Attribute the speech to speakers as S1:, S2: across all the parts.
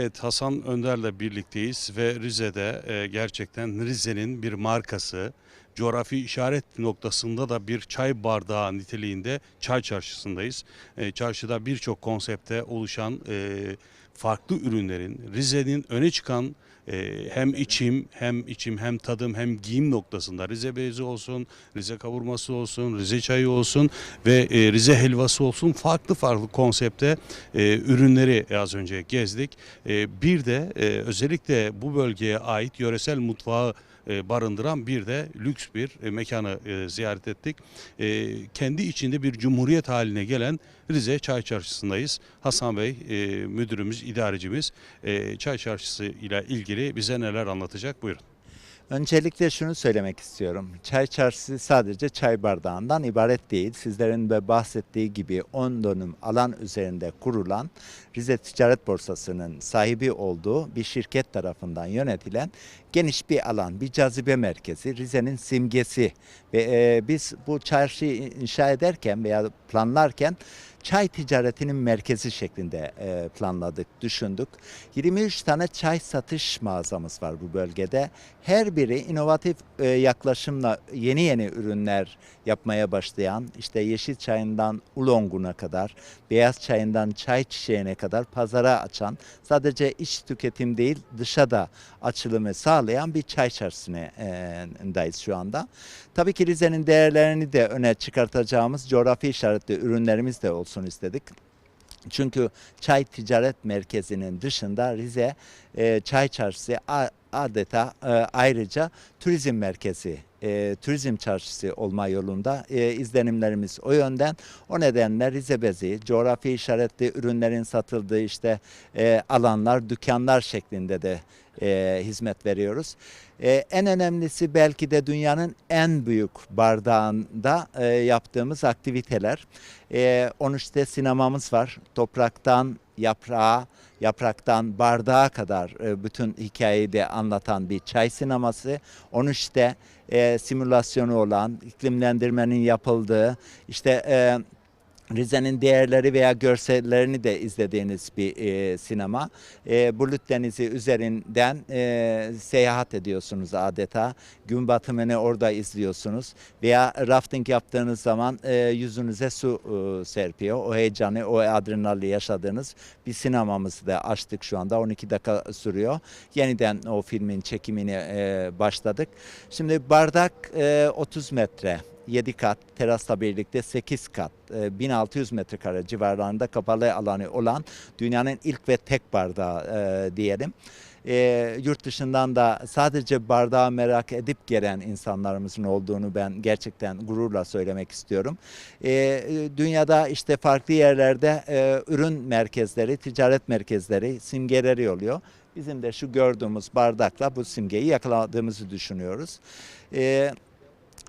S1: Evet Hasan Önder'le birlikteyiz ve Rize'de e, gerçekten Rize'nin bir markası, coğrafi işaret noktasında da bir çay bardağı niteliğinde çay çarşısındayız. E, çarşıda birçok konsepte oluşan e, farklı ürünlerin Rize'nin öne çıkan e, hem içim hem içim hem tadım hem giyim noktasında Rize bezi olsun, Rize kavurması olsun, Rize çayı olsun ve e, Rize helvası olsun farklı farklı konsepte e, ürünleri az önce gezdik. E, bir de e, özellikle bu bölgeye ait yöresel mutfağı barındıran bir de lüks bir e, mekanı e, ziyaret ettik. E, kendi içinde bir cumhuriyet haline gelen Rize Çay Çarşısı'ndayız. Hasan Bey e, müdürümüz, idarecimiz e, Çay Çarşısı ile ilgili bize neler anlatacak buyurun.
S2: Öncelikle şunu söylemek istiyorum. Çay çarşısı sadece çay bardağından ibaret değil. Sizlerin de bahsettiği gibi 10 dönüm alan üzerinde kurulan Rize Ticaret Borsası'nın sahibi olduğu bir şirket tarafından yönetilen geniş bir alan, bir cazibe merkezi, Rize'nin simgesi. Ve e, biz bu çarşıyı inşa ederken veya planlarken çay ticaretinin merkezi şeklinde e, planladık, düşündük. 23 tane çay satış mağazamız var bu bölgede. Her biri inovatif e, yaklaşımla yeni yeni ürünler yapmaya başlayan, işte yeşil çayından ulonguna kadar, beyaz çayından çay çiçeğine kadar pazara açan, sadece iç tüketim değil dışa da açılımı sağlayan bir çay çarşısındayız şu anda. Tabii ki Rize'nin değerlerini de öne çıkartacağımız coğrafi işaretli ürünlerimiz de olsun istedik. Çünkü çay ticaret merkezinin dışında Rize e, çay çarşısı adeta e, ayrıca turizm merkezi, e, turizm çarşısı olma yolunda e, izlenimlerimiz o yönden. O nedenle Rize bezi, coğrafi işaretli ürünlerin satıldığı işte e, alanlar, dükkanlar şeklinde de e, hizmet veriyoruz. E, en önemlisi belki de dünyanın en büyük bardağında e, yaptığımız aktiviteler. E, 13'te sinemamız var. Topraktan yaprağa, yapraktan bardağa kadar e, bütün hikayeyi de anlatan bir çay sineması. 13'te e, simülasyonu olan, iklimlendirmenin yapıldığı, işte e, Rize'nin değerleri veya görsellerini de izlediğiniz bir e, sinema. E, Bulut Denizi üzerinden e, seyahat ediyorsunuz adeta. Gün batımını orada izliyorsunuz. Veya rafting yaptığınız zaman e, yüzünüze su e, serpiyor. O heyecanı, o adrenali yaşadığınız bir sinemamızı da açtık şu anda. 12 dakika sürüyor. Yeniden o filmin çekimini e, başladık. Şimdi bardak e, 30 metre. 7 kat, terasla birlikte 8 kat, e, 1600 metrekare civarlarında kapalı alanı olan dünyanın ilk ve tek bardağı e, diyelim. E, yurt dışından da sadece bardağı merak edip gelen insanlarımızın olduğunu ben gerçekten gururla söylemek istiyorum. E, e, dünyada işte farklı yerlerde e, ürün merkezleri, ticaret merkezleri, simgeleri oluyor. Bizim de şu gördüğümüz bardakla bu simgeyi yakaladığımızı düşünüyoruz. E,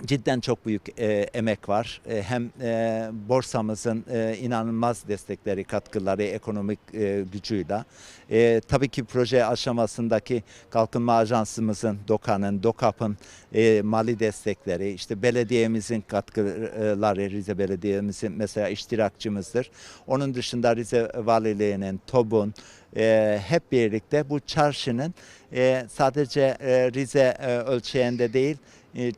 S2: cidden çok büyük e, emek var. E, hem e, borsamızın e, inanılmaz destekleri, katkıları, ekonomik e, gücüyle. E, tabii ki proje aşamasındaki kalkınma ajansımızın, DOKA'nın, DOKAP'ın e, mali destekleri, işte belediyemizin katkıları, Rize Belediye'mizin mesela iştirakçımızdır. Onun dışında Rize Valiliği'nin, TOB'un, e, hep birlikte bu çarşının e, sadece e, Rize e, ölçeğinde değil,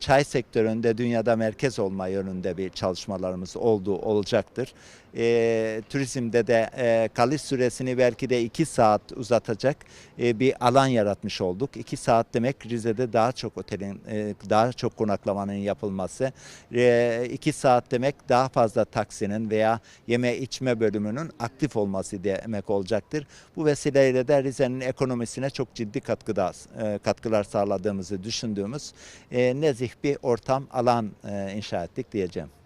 S2: çay sektöründe dünyada merkez olma yönünde bir çalışmalarımız olduğu olacaktır. E, turizmde de e, kalış süresini belki de iki saat uzatacak e, bir alan yaratmış olduk. İki saat demek Rize'de daha çok otelin, e, daha çok konaklamanın yapılması. E, iki saat demek daha fazla taksinin veya yeme içme bölümünün aktif olması demek olacaktır. Bu vesileyle de Rize'nin ekonomisine çok ciddi katkıda, e, katkılar sağladığımızı düşündüğümüz e, nezih bir ortam, alan e, inşa ettik diyeceğim.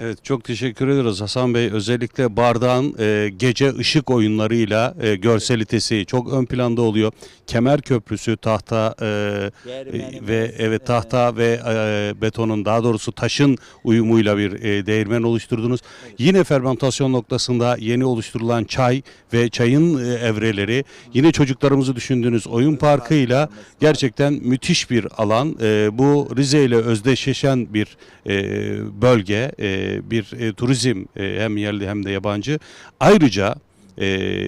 S1: Evet çok teşekkür ederiz Hasan Bey. Özellikle bardağın e, gece ışık oyunlarıyla e, görselitesi çok ön planda oluyor. Kemer Köprüsü tahta e, e, ve evet tahta ve e, betonun daha doğrusu taşın uyumuyla bir e, değirmen oluşturdunuz. Yine fermentasyon noktasında yeni oluşturulan çay ve çayın e, evreleri yine çocuklarımızı düşündüğünüz oyun parkıyla gerçekten müthiş bir alan. E, bu Rize ile özdeşleşen bir e, bölge, e, bir e, turizm e, hem yerli hem de yabancı. Ayrıca e,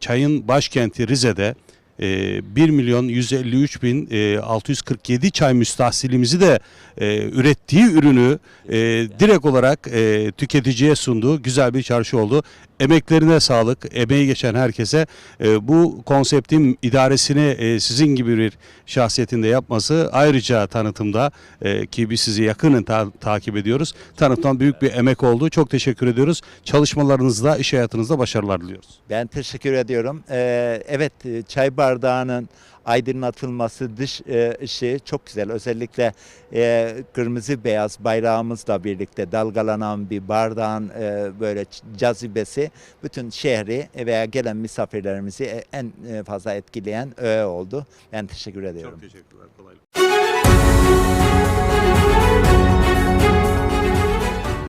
S1: çayın başkenti Rize'de 1 milyon 153 bin e, 647 çay müstahsilimizi de e, ürettiği ürünü e, direkt olarak e, tüketiciye sunduğu güzel bir çarşı oldu. Emeklerine sağlık, emeği geçen herkese e, bu konseptin idaresini e, sizin gibi bir şahsiyetinde yapması ayrıca tanıtımda e, ki biz sizi yakının ta- takip ediyoruz. Tanıtımdan büyük bir emek oldu. Çok teşekkür ediyoruz. Çalışmalarınızda, iş hayatınızda başarılar diliyoruz.
S2: Ben teşekkür ediyorum. Ee, evet e, çay bardağının aydınlatılması dış e, ışığı çok güzel. Özellikle e, kırmızı beyaz bayrağımızla birlikte dalgalanan bir bardağın e, böyle cazibesi bütün şehri veya gelen misafirlerimizi e, en e, fazla etkileyen öğe oldu. Ben teşekkür ediyorum.
S1: teşekkürler. Kolaylıklar.